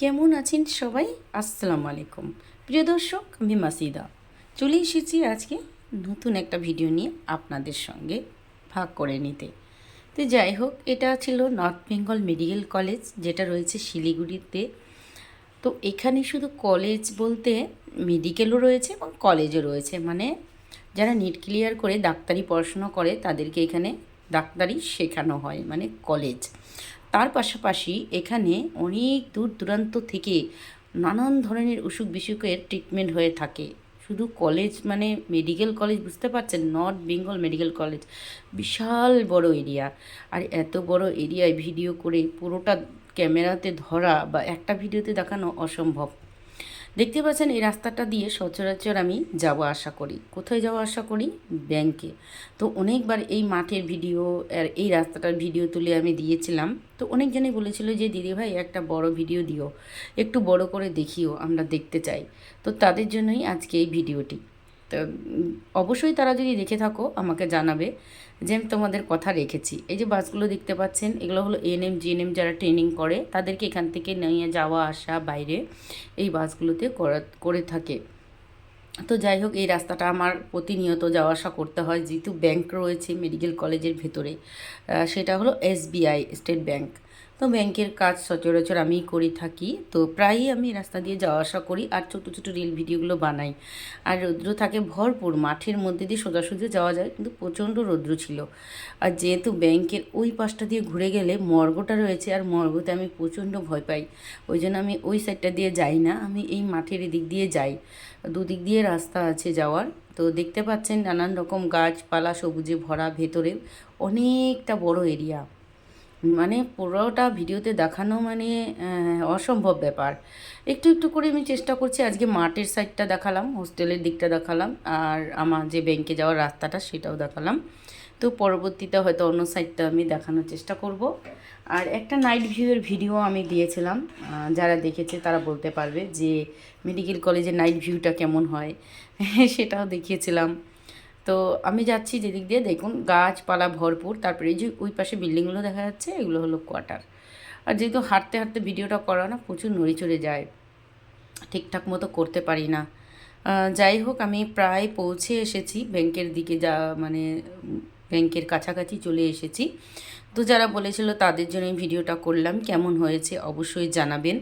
কেমন আছেন সবাই? আসসালামু আলাইকুম প্রিয় দর্শক, আমি মাসিদা। চলে এসেছি আজকে নতুন একটা ভিডিও নিয়ে আপনাদের সঙ্গে ভাগ করে নিতে। তো যাই হোক, এটা ছিল নর্থ বেঙ্গল মেডিকেল কলেজ, যেটা রয়েছে শিলিগুড়িতে। তো এখানে শুধু কলেজ বলতে মেডিকেলও রয়েছে এবং কলেজও রয়েছে। মানে যারা নিট ক্লিয়ার করে ডাক্তারি পড়াশোনা করে, তাদেরকে এখানে ডাক্তারি শেখানো হয় মানে কলেজ। তার পাশাপাশি এখানে অনেক দূর দূরান্ত থেকে নানান ধরনের অসুখ বিসুখের ট্রিটমেন্ট হয়ে থাকে। শুধু কলেজ মানে মেডিকেল কলেজ বুঝতে পারছেন? নর্থ বেঙ্গল মেডিকেল কলেজ বিশাল বড় এরিয়া আর এত বড় এরিয়ায় ভিডিও করে পুরোটা ক্যামেরাতে ধরা বা একটা ভিডিওতে দেখানো অসম্ভব। দেখতে পাচ্ছেন, এই রাস্তাটা দিয়ে সচরাচর আমি যাব আশা করি। কোথায় যাওয়া আশা করি? ব্যাংকে। তো অনেকবার এই মাঠের ভিডিও আর এই রাস্তাটার ভিডিও তুলে আমি দিয়েছিলাম। তো অনেকজনই বলেছিল যে দিদিভাই একটা বড় ভিডিও দিও। একটু বড় করে দেখিও, আমরা দেখতে চাই। তো তাদের জন্যই আজকে এই ভিডিওটি। তো অবশ্যই তারা যদি দেখে থাকো, আমাকে জানাবে যে আমি তোমাদের কথা রেখেছি। এই যে বাসগুলো দেখতে পাচ্ছেন, এগুলো হলো এএনএম জিএনএম যারা ট্রেনিং করে, তাদেরকে এখান থেকে নিয়ে যাওয়া, আসা, বাইরে এই বাসগুলোতে করা থাকে। তো যাই হোক, এই রাস্তাটা আমার প্রতিনিয়ত যাওয়া, আসা করতে হয়। যেহেতু ব্যাংক রয়েছে মেডিকেল কলেজের ভেতরে সেটা হলো এসবিআই স্টেট ব্যাংক তো ব্যাংকের কাজ সচরাচর আমিই করে থাকি। তো প্রায়ই আমি রাস্তা দিয়ে যাওয়া আসা করি আর ছোটো ছোটো রিল ভিডিওগুলো বানাই। আর রৌদ্র থাকে ভরপুর, মাঠের মধ্যে দিয়ে সোজাসুজি যাওয়া যায় কিন্তু প্রচণ্ড রৌদ্র ছিল। আর যেহেতু ব্যাংকের ওই পাশটা দিয়ে ঘুরে গেলে মর্গটা রয়েছে আর মর্গতে আমি প্রচণ্ড ভয় পাই। ওই জন্য আমি ওই সাইডটা দিয়ে যাই না, আমি এই মাঠের এদিক দিয়ে যাই। দুদিক দিয়ে রাস্তা আছে যাওয়ার। তো দেখতে পাচ্ছেন নানান রকম গাছপালা সবুজে ভরা ভেতরে অনেকটা বড় এরিয়া। মানে পুরোটা ভিডিওতে দেখানো মানে অসম্ভব ব্যাপার। একটু একটু করে আমি চেষ্টা করছি, আজকে মাঠের সাইডটা দেখালাম হোস্টেলের দিকটা দেখালাম, আর আমার যে ব্যাংকে যাওয়ার রাস্তাটা সেটাও দেখালাম। তো পরবর্তীতে হয়তো অন্য সাইডটা আমি দেখানোর চেষ্টা করব। আর একটা নাইট ভিউয়ের ভিডিও আমি দিয়েছিলাম যারা দেখেছে তারা বলতে পারবে যে মেডিকেল কলেজের নাইট ভিউটা কেমন হয়। সেটাও দেখিয়েছিলাম। তো আমি যাচ্ছি যেদিক দিয়ে, দেখুন গাছপালা ভরপুর, তারপরে এই যে ওই পাশে বিল্ডিংগুলো দেখা যাচ্ছে, এগুলো হলো কোয়ার্টার। আর যেহেতু হাঁটতে হাঁটতে ভিডিওটা করা না, প্রচুর নড়ি চড়ে যায়, ঠিকঠাক মতো করতে পারি না। যাই হোক, আমি প্রায় পৌঁছে এসেছি, ব্যাংকের দিকে যা মানে ব্যাংকের কাছাকাছি চলে এসেছি। তো যারা বলেছিল তাদের জন্য ভিডিওটা করলাম, কেমন হয়েছে অবশ্যই জানাবেন।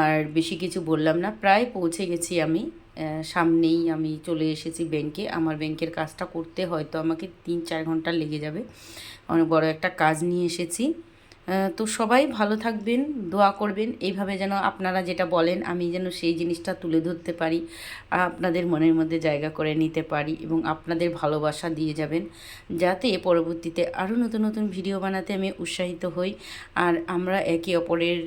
আর বেশি কিছু বললাম না, প্রায় পৌঁছে গেছি আমি। সামনেই আমি চলে এসেছি ব্যাংকে। আমার ব্যাংকের কাজটা করতে হয়তো আমাকে তিন চার ঘণ্টা লেগে যাবে। অনেক বড় একটা কাজ নিয়ে এসেছি। তো সবাই ভালো থাকবেন, দোয়া করবেন, এইভাবে যেন আপনারা যেটা বলেন, আমি যেন সেই জিনিসটা তুলে ধরতে পারি আপনাদের মনের মধ্যে জায়গা করে নিতে পারি এবং আপনাদের ভালোবাসা দিয়ে যাবেন, যাতে পরবর্তীতে আরও নতুন নতুন ভিডিও বানাতে আমি উৎসাহিত হই। আর আমরা একে অপরের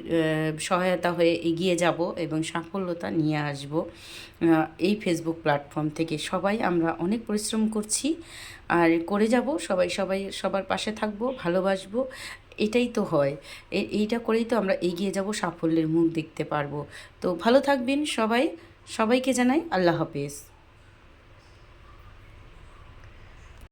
সহায়তা হয়ে এগিয়ে যাব এবং সাফল্যতা নিয়ে আসব। এই ফেসবুক প্ল্যাটফর্ম থেকে সবাই আমরা অনেক পরিশ্রম করছি, আর করে যাব, সবাই সবাই সবার পাশে থাকব, ভালোবাসবো এটাই তো হয়। এইটা করেই তো আমরা এগিয়ে যাব, সাফল্যের মুখ দেখতে পারব। তো ভালো থাকবেন সবাই। সবাইকে জানাই আল্লাহ হাফেজ।